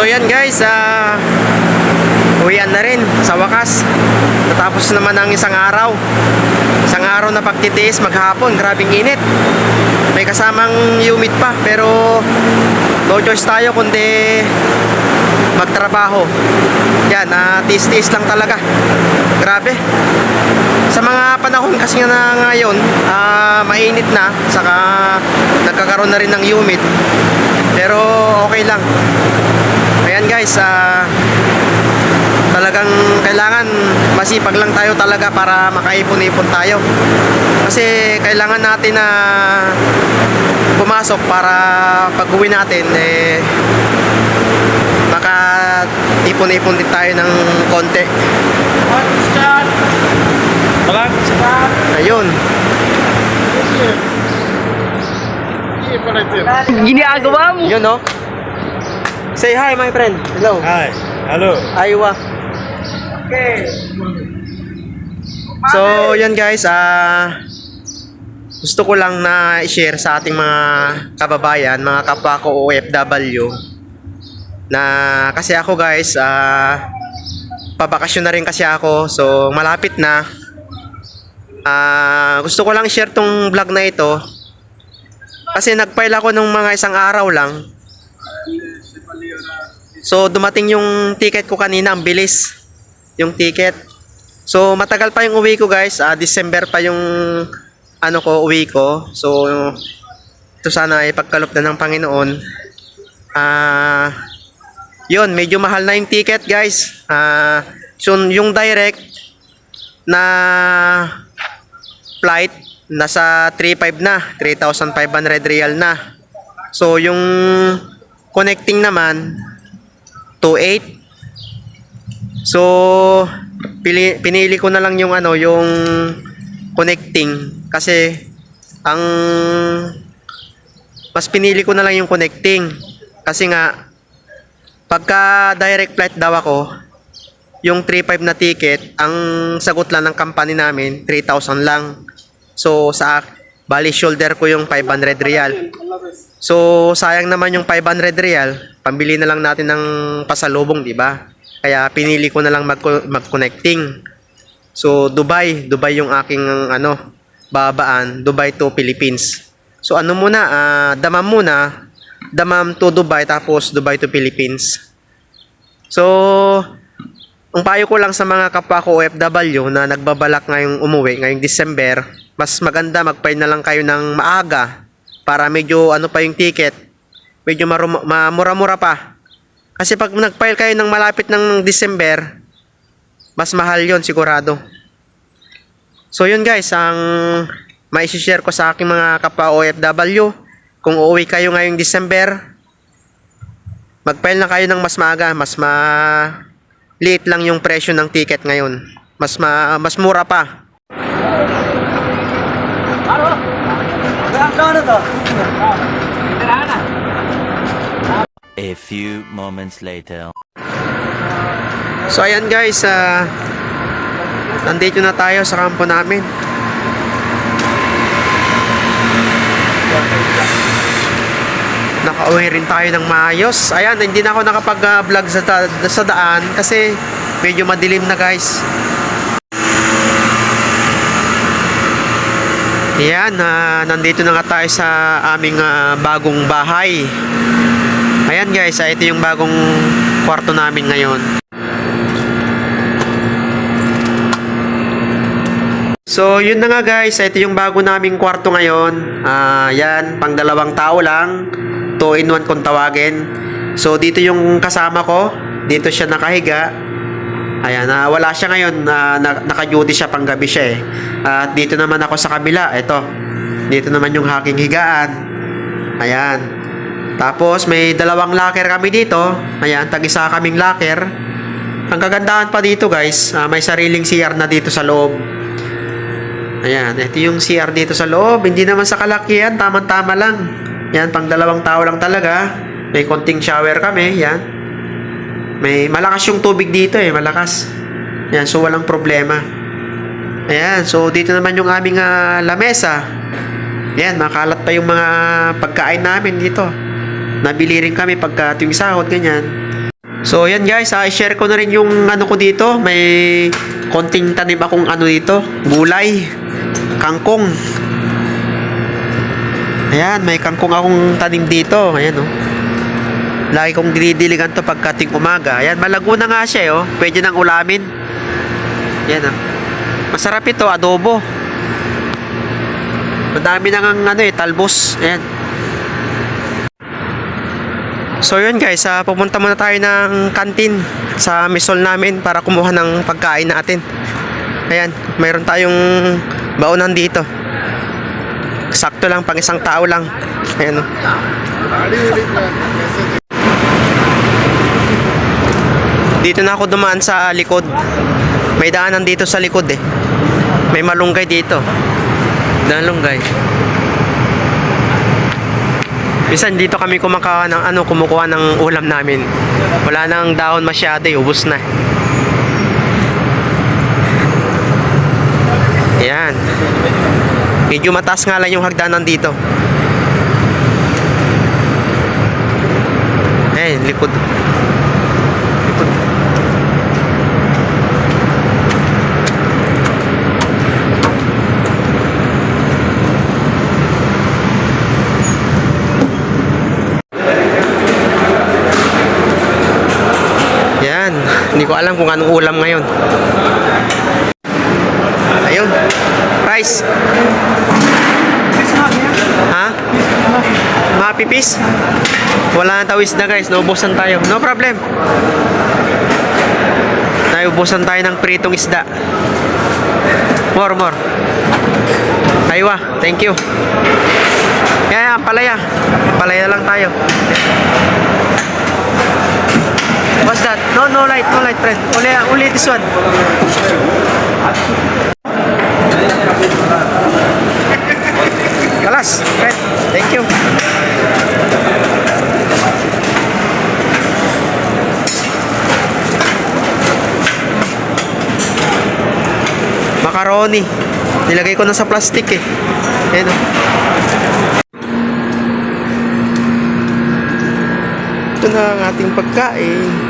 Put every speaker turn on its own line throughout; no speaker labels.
So yan guys, ah uwian na rin sa wakas. Natapos naman ang isang araw. Isang araw na pagtitiis maghapon, grabing init. May kasamang humid pa pero no choice tayo kundi magtrabaho. Yan, na tiis-tiis lang talaga. Grabe. Sa mga panahon kasi na ngayon, ah, mainit na, saka nagkakaroon na rin ng humid. Pero okay lang. Ayan guys, ah, talagang kailangan masipag lang tayo talaga para makaipon-ipon tayo. Kasi kailangan natin na pumasok para pag uwi natin, eh, maka ipon-ipon din tayo ng konti. Ayun.
Ginagawa mo.
Yun, no? Say hi, my friend. Hello.
Hi. Hello.
Aywa. So, yan guys, ah gusto ko lang na i-share sa ating mga kababayan, mga kapwa ko OFW na kasi ako guys, ah pabakasyon na rin kasi ako. So, malapit na. Ah, gusto ko lang i-share tong vlog na ito kasi nag-file ako nung mga isang araw lang. So, dumating yung ticket ko kanina, ang bilis yung ticket. So, matagal pa yung uwi ko guys. Ah, December pa yung ano ko, uwi ko. So, ito sana ay pagkalop na ng Panginoon. Ah, yun, medyo mahal na yung ticket guys. Ah, so, yung direct na flight, nasa 3.5 na. 3,500 real na. So, yung connecting naman, 2.8. So, pili, pinili ko na lang yung ano, yung connecting. Kasi ang mas pinili ko na lang yung connecting. Kasi nga pagka direct flight daw ako yung 3.5 na ticket ang sagot lang ng company namin 3,000 lang. So sa bali shoulder ko yung 500 real so sayang naman yung 500 real. Pambili na lang natin ng pasalubong di ba? Kaya pinili ko na lang mag mag-connecting. So Dubai, Dubai yung aking ano babaan, Dubai to Philippines. So ano muna, ah, damam muna, damam to Dubai tapos Dubai to Philippines. So ang payo ko lang sa mga kapwa ko OFW na nagbabalak ngayong umuwi ngayong December, mas maganda mag-file na lang kayo ng maaga para medyo ano pa yung ticket, medyo marum- ma- mura-mura pa. Kasi pag nag-file kayo ng malapit ng December, mas mahal yon sigurado. So yun guys, ang mai-share ko sa aking mga kapwa OFW, kung uuwi kayo ngayong December, mag-file na kayo ng mas maaga, mas ma liit lang yung presyo ng ticket ngayon. Mas ma mas mura pa.
A few moments later.
So ayan guys, ah nandito na tayo sa kampo namin. Nakauwi rin tayo ng maayos. Ayan, hindi na ako nakapag-vlog sa, sa daan kasi medyo madilim na guys. Ayan, ah, nandito na nga tayo sa aming ah, bagong bahay. Ayan guys, ah, ito yung bagong kwarto namin ngayon. So, yun na nga guys. Ito yung bago naming kwarto ngayon. Ah, yan, pang dalawang tao lang. 2 in 1 kung tawagin. So, dito yung kasama ko. Dito siya nakahiga. Ayan, na wala siya ngayon. na na, naka-duty siya pang gabi siya eh. At dito naman ako sa kabila. Ito. Dito naman yung aking higaan. Ayan. Tapos, may dalawang locker kami dito. Ayan, tag-isa kaming locker. Ang kagandahan pa dito guys, ah, may sariling CR na dito sa loob. Ayan, ito yung CR dito sa loob. Hindi naman sa kalakihan, tamang-tama lang. Yan, pang dalawang tao lang talaga. May konting shower kami, yan. May malakas yung tubig dito eh, malakas. Yan, so walang problema. Ayan, so dito naman yung aming ah, lamesa. Yan, makalat pa yung mga pagkain namin dito. Nabili rin kami pagka tuwing sahod, ganyan. So, yan guys, ah, i-share ko na rin yung ano ko dito. May konting tanim akong ano dito, gulay, kangkong. Ayan, may kangkong akong tanim dito. Ayan, oh. Lagi kong dinidiligan to pagkating umaga. Ayan, malago na nga siya, eh, oh. Pwede nang ulamin. Ayan, oh. Masarap ito, adobo. Madami nang ang ano eh, talbos. Ayan. So yun guys, ah, pupunta muna tayo ng kantin sa misol namin para kumuha ng pagkain natin. Ayan, mayroon tayong baonan dito. Sakto lang, pang isang tao lang. Ayan oh. o. Dito na ako dumaan sa likod. May daanan dito sa likod eh. May malunggay dito. Dalunggay. Minsan dito kami kumakawa ng ano, kumukuha ng ulam namin. Wala nang dahon masyado, eh, ubos na. Yan. Medyo mataas nga lang yung hagdanan dito. Eh. Likod. Yan. Hindi ko alam kung anong ulam ngayon. Ayun. Price. Ha? Mga pipis? Wala na tawis na guys. Naubusan tayo. No problem. Naubusan tayo ng pritong isda. More, more. Aywa. Thank you. Kaya, palaya. Palaya lang tayo. What's that? No, no light, no light, friend. Only, only this one. Kalas, friend. Thank you. Macaroni. Nilagay ko na sa plastic eh. Ayan o. Ito na ang ating pagkain.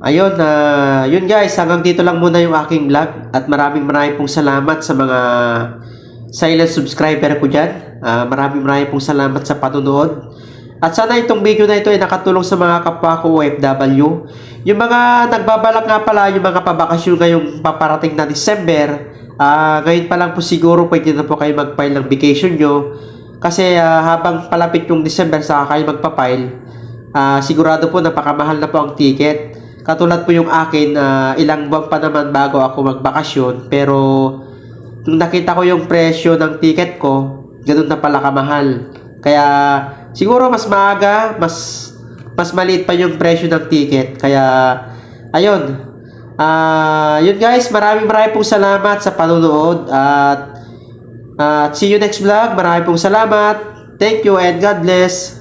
Ayun, na yun guys, hanggang dito lang muna yung aking vlog at maraming maraming pong salamat sa mga silent subscriber ko dyan. Ah, maraming maraming pong salamat sa patunood. At sana itong video na ito ay nakatulong sa mga kapwa ko OFW. Yung mga nagbabalak nga pala, yung mga pabakasyon ngayong paparating na December, ah ngayon pa lang po siguro pwede na po kayo mag-file ng vacation nyo. Kasi ah, habang palapit yung December, saka kayo magpa-file, ah, sigurado po napakamahal na po ang ticket. Katulad po yung akin, ah, ilang buwan pa naman bago ako magbakasyon. Pero, nung nakita ko yung presyo ng ticket ko, ganun na pala kamahal. Kaya, siguro mas maaga, mas mas maliit pa yung presyo ng ticket. Kaya, ayun. Ah, yun guys, maraming maraming pong salamat sa panonood. At, at see you next vlog. Maraming pong salamat. Thank you and God bless.